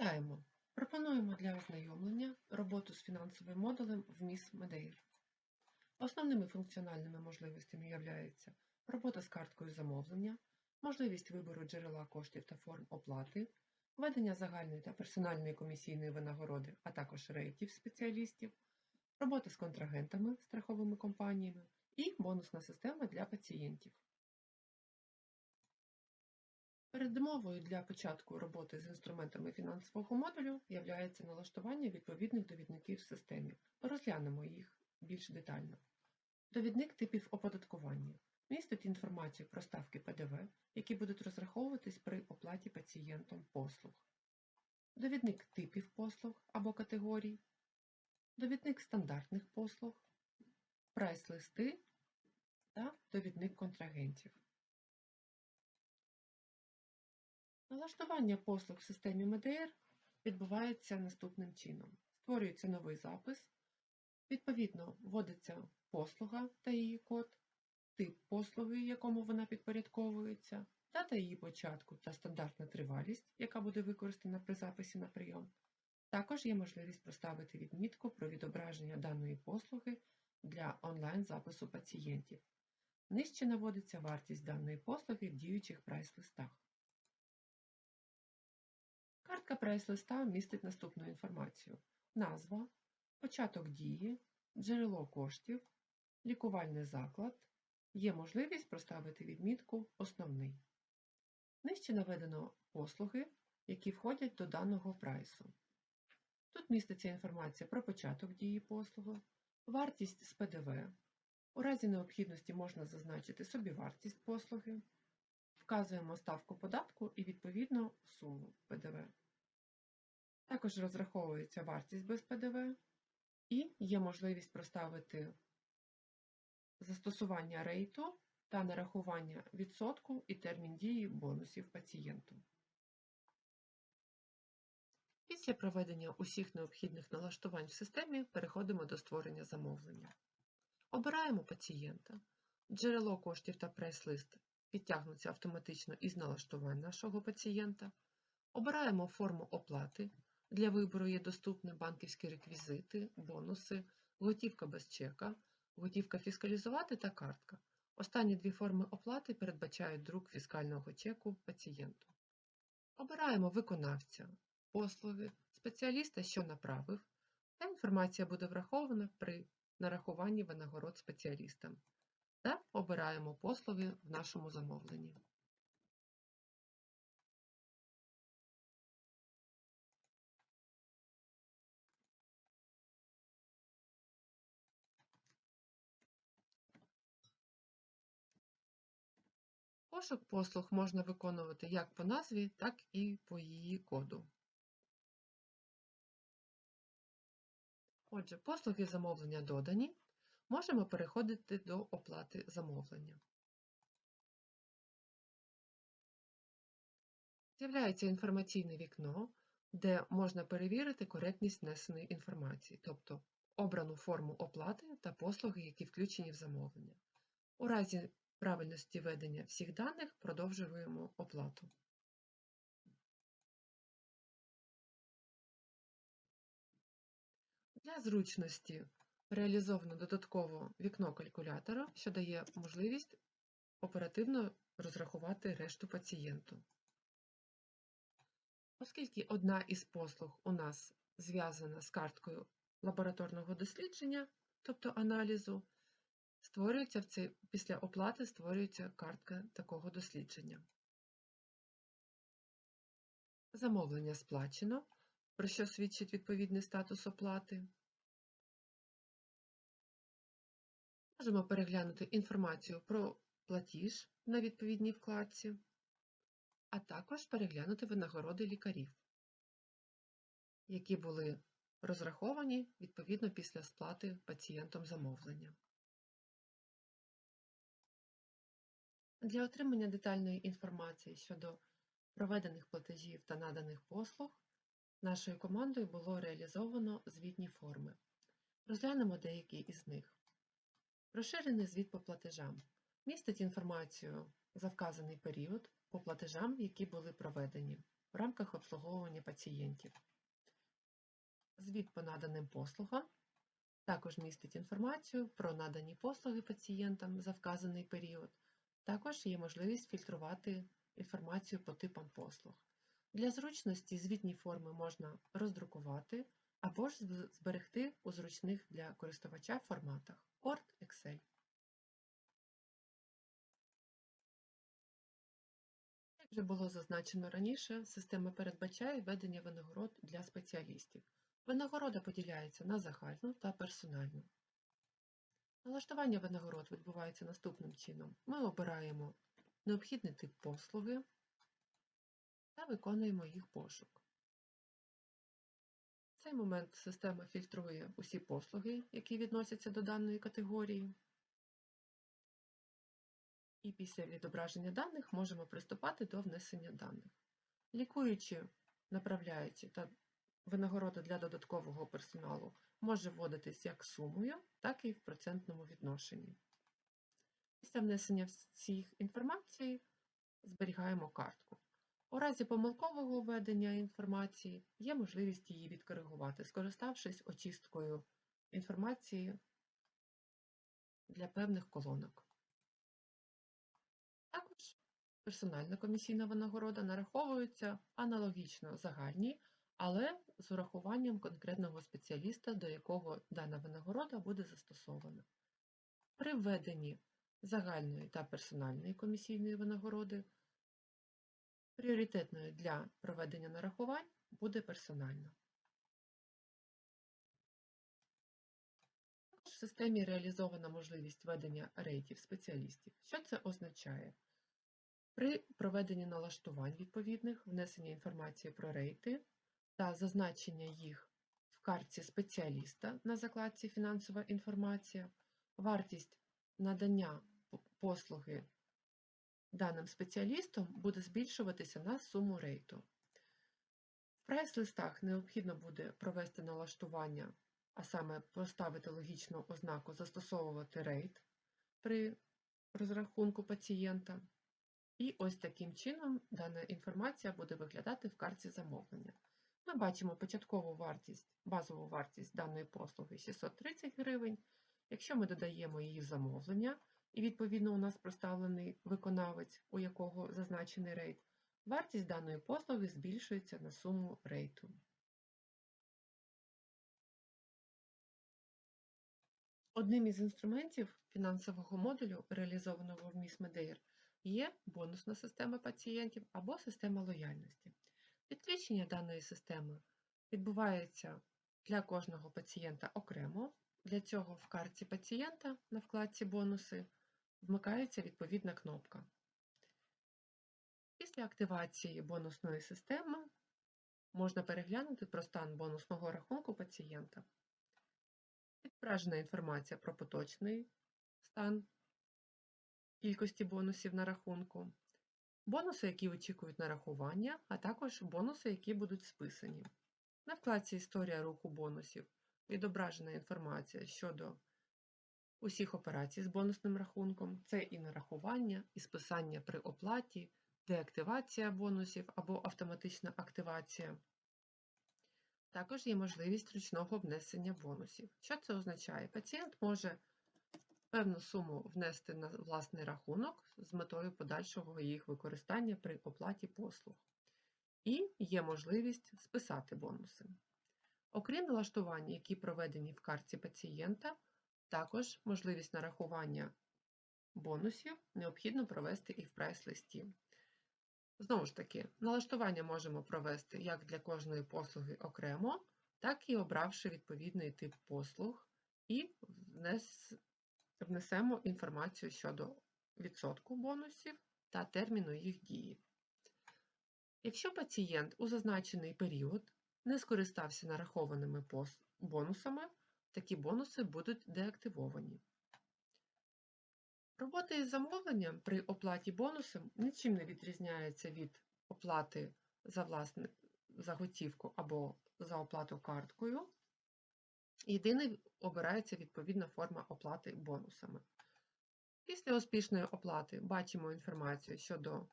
Вітаємо! Пропонуємо для ознайомлення роботу з фінансовим модулем в МІС Медеїр. Основними функціональними можливостями являються робота з карткою замовлення, можливість вибору джерела коштів та форм оплати, ведення загальної та персональної комісійної винагороди, а також рейтів спеціалістів, робота з контрагентами, страховими компаніями і бонусна система для пацієнтів. Передумовою для початку роботи з інструментами фінансового модулю являється налаштування відповідних довідників в системі. Розглянемо їх більш детально. Довідник типів оподаткування містить інформацію про ставки ПДВ, які будуть розраховуватись при оплаті пацієнтом послуг. Довідник типів послуг або категорій, довідник стандартних послуг, прайс-листи та довідник контрагентів. Налаштування послуг в системі МДР відбувається наступним чином. Створюється новий запис, відповідно, вводиться послуга та її код, тип послуги, якому вона підпорядковується, дата її початку та стандартна тривалість, яка буде використана при записі на прийом. Також є можливість поставити відмітку про відображення даної послуги для онлайн-запису пацієнтів. Нижче наводиться вартість даної послуги в діючих прайс-листах. Картка прайс-листа містить наступну інформацію: назва, початок дії, джерело коштів, лікувальний заклад. Є можливість проставити відмітку Основний. Нижче наведено послуги, які входять до даного прайсу. Тут міститься інформація про початок дії послуги, вартість з ПДВ. У разі необхідності можна зазначити собівартість послуги. Вказуємо ставку податку і відповідно суму ПДВ. Також розраховується вартість без ПДВ і є можливість проставити застосування рейту та нарахування відсотку і термін дії бонусів пацієнту. Після проведення усіх необхідних налаштувань в системі переходимо до створення замовлення. Обираємо пацієнта. Джерело коштів та прайс-лист підтягнуться автоматично із налаштувань нашого пацієнта. Обираємо форму оплати. Для вибору є доступні банківські реквізити, бонуси, готівка без чека, готівка фіскалізувати та картка. Останні дві форми оплати передбачають друк фіскального чеку пацієнту. Обираємо виконавця, послуги, спеціаліста, що направив, та інформація буде врахована при нарахуванні винагород спеціалістам. Та обираємо послуги в нашому замовленні. Пошук послуг можна виконувати як по назві, так і по її коду. Отже, послуги замовлення додані. Можемо переходити до оплати замовлення. З'являється інформаційне вікно, де можна перевірити коректність внесеної інформації, тобто обрану форму оплати та послуги, які включені в замовлення. У разі правильності ведення всіх даних продовжуємо оплату. Для зручності реалізовано додатково вікно калькулятора, що дає можливість оперативно розрахувати решту пацієнту. Оскільки одна із послуг у нас зв'язана з карткою лабораторного дослідження, тобто аналізу, Створюється в цей, після оплати створюється картка такого дослідження. Замовлення сплачено, про що свідчить відповідний статус оплати. Можемо переглянути інформацію про платіж на відповідній вкладці, а також переглянути винагороди лікарів, які були розраховані відповідно після сплати пацієнтом замовлення. Для отримання детальної інформації щодо проведених платежів та наданих послуг нашою командою було реалізовано звітні форми. Розглянемо деякі із них. Розширений звіт по платежам містить інформацію за вказаний період по платежам, які були проведені. в рамках обслуговування пацієнтів. Звіт по наданим послугам також містить інформацію про надані послуги пацієнтам за вказаний період. Також є можливість фільтрувати інформацію по типам послуг. Для зручності звітні форми можна роздрукувати або ж зберегти у зручних для користувача форматах Word, Excel. Як вже було зазначено раніше, система передбачає введення винагород для спеціалістів. Винагорода поділяється на загальну та персональну. Налаштування винагород відбувається наступним чином. Ми обираємо необхідний тип послуги та виконуємо їх пошук. В цей момент система фільтрує усі послуги, які відносяться до даної категорії. І після відображення даних можемо приступати до внесення даних. Лікуючі, направляючі та винагорода для додаткового персоналу може вводитись як сумою, так і в процентному відношенні. Після внесення всіх інформацій зберігаємо картку. У разі помилкового введення інформації є можливість її відкоригувати, скориставшись очисткою інформації для певних колонок. Також персональна комісійна винагорода нараховується аналогічно загальній, але з урахуванням конкретного спеціаліста, до якого дана винагорода буде застосована. При введенні загальної та персональної комісійної винагороди пріоритетною для проведення нарахувань буде персональна. В системі реалізована можливість введення рейтів спеціалістів. Що це означає? При проведенні налаштувань відповідних, внесення інформації про рейти та зазначення їх в картці спеціаліста на закладці Фінансова інформація, вартість надання послуги даним спеціалістом буде збільшуватися на суму рейту. В прайс-листах необхідно буде провести налаштування, а саме поставити логічну ознаку застосовувати рейт при розрахунку пацієнта. І ось таким чином дана інформація буде виглядати в картці замовлення. Ми бачимо початкову вартість, базову вартість даної послуги 630 гривень. Якщо ми додаємо її в замовлення, і відповідно у нас проставлений виконавець, у якого зазначений рейт, вартість даної послуги збільшується на суму рейту. Одним із інструментів фінансового модулю, реалізованого в Міс Медеєр, є бонусна система пацієнтів або система лояльності. Підключення даної системи відбувається для кожного пацієнта окремо. Для цього в картці пацієнта на вкладці бонуси вмикається відповідна кнопка. Після активації бонусної системи можна переглянути про стан бонусного рахунку пацієнта. Відображена інформація про поточний стан кількості бонусів на рахунку, бонуси, які очікують нарахування, а також бонуси, які будуть списані. На вкладці Історія руху бонусів відображена інформація щодо усіх операцій з бонусним рахунком. Це і нарахування, і списання при оплаті, деактивація бонусів або автоматична активація. Також є можливість ручного внесення бонусів. Що це означає? Пацієнт може певну суму внести на власний рахунок з метою подальшого їх використання при оплаті послуг. І є можливість списати бонуси. Окрім налаштувань, які проведені в картці пацієнта, також можливість нарахування бонусів необхідно провести і в прайс-листі. Знову ж таки, налаштування можемо провести як для кожної послуги окремо, так і обравши відповідний тип послуг, і внесемо інформацію щодо відсотку бонусів та терміну їх дії. Якщо пацієнт у зазначений період не скористався нарахованими бонусами, такі бонуси будуть деактивовані. Робота із замовленням при оплаті бонусом нічим не відрізняється від оплати за власне за готівку або за оплату карткою. Єдине обирається відповідна форма оплати бонусами. Після успішної оплати бачимо інформацію щодо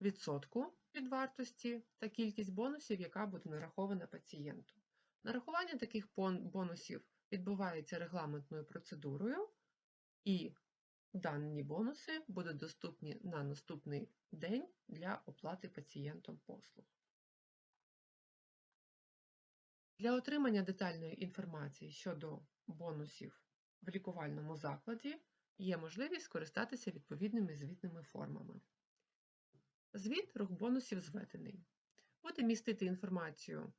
відсотку від вартості та кількість бонусів, яка буде нарахована пацієнту. Нарахування таких бонусів відбувається регламентною процедурою, і дані бонуси будуть доступні на наступний день для оплати пацієнтом послуг. Для отримання детальної інформації щодо бонусів в лікувальному закладі є можливість скористатися відповідними звітними формами. Звіт рух бонусів зведений. Буде містити інформацію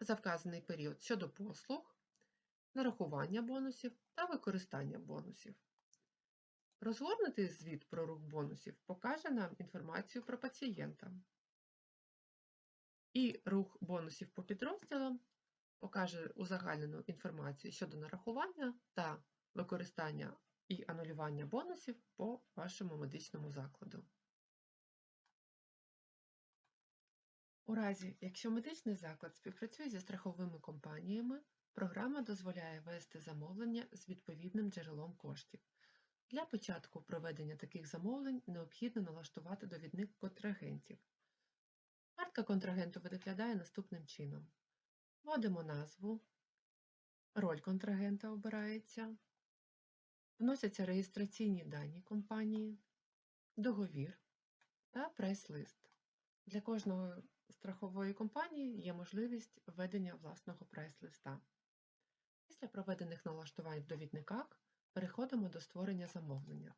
за вказаний період щодо послуг, нарахування бонусів та використання бонусів. Розгорнутий звіт про рух бонусів покаже нам інформацію про пацієнта. І рух бонусів по підрозділам покаже узагальнену інформацію щодо нарахування та використання і анулювання бонусів по вашому медичному закладу. У разі, якщо медичний заклад співпрацює зі страховими компаніями, програма дозволяє вести замовлення з відповідним джерелом коштів. Для початку проведення таких замовлень необхідно налаштувати довідник контрагентів. Картка контрагенту виглядає наступним чином. Вводимо назву, роль контрагента обирається, вносяться реєстраційні дані компанії, договір та прайс-лист. Для кожної страхової компанії є можливість введення власного прайс-листа. Після проведених налаштувань в довідниках переходимо до створення замовлення.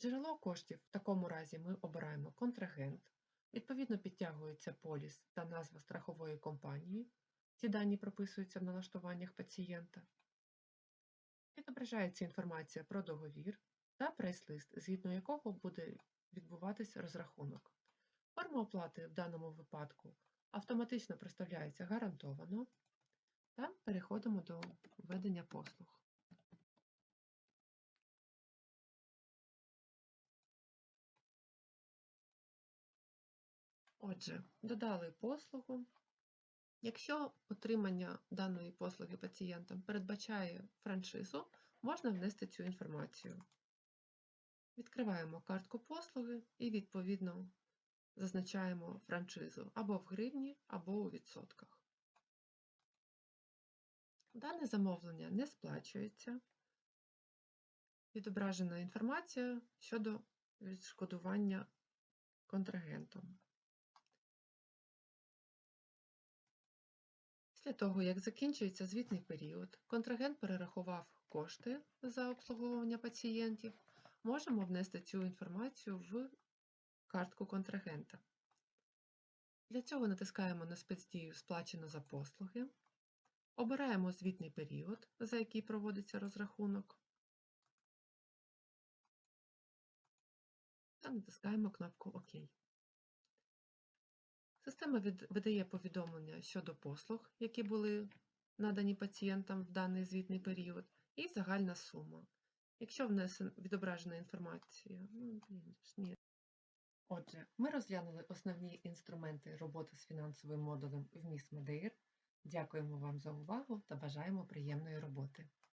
Джерело коштів в такому разі ми обираємо контрагент, відповідно підтягується поліс та назва страхової компанії. Ці дані прописуються в налаштуваннях пацієнта. Відображається інформація про договір та прайс-лист, згідно якого буде відбуватися розрахунок. Форма оплати в даному випадку автоматично проставляється гарантовано та переходимо до введення послуг. Отже, додали послугу. Якщо отримання даної послуги пацієнтам передбачає франшизу, можна внести цю інформацію. Відкриваємо картку послуги і, відповідно, зазначаємо франшизу або в гривні, або у відсотках. Дане замовлення не сплачується. Відображена інформація щодо відшкодування контрагентом. Після того, як закінчується звітний період, контрагент перерахував кошти за обслуговування пацієнтів, можемо внести цю інформацію в картку контрагента. Для цього натискаємо на спецдію Сплачено за послуги, обираємо звітний період, за який проводиться розрахунок, та натискаємо кнопку ОК. Система видає повідомлення щодо послуг, які були надані пацієнтам в даний звітний період, і загальна сума. Якщо внесена відображена інформація, ну, ні. Отже, ми розглянули основні інструменти роботи з фінансовим модулем в Міс Мадеїр. Дякуємо вам за увагу та бажаємо приємної роботи.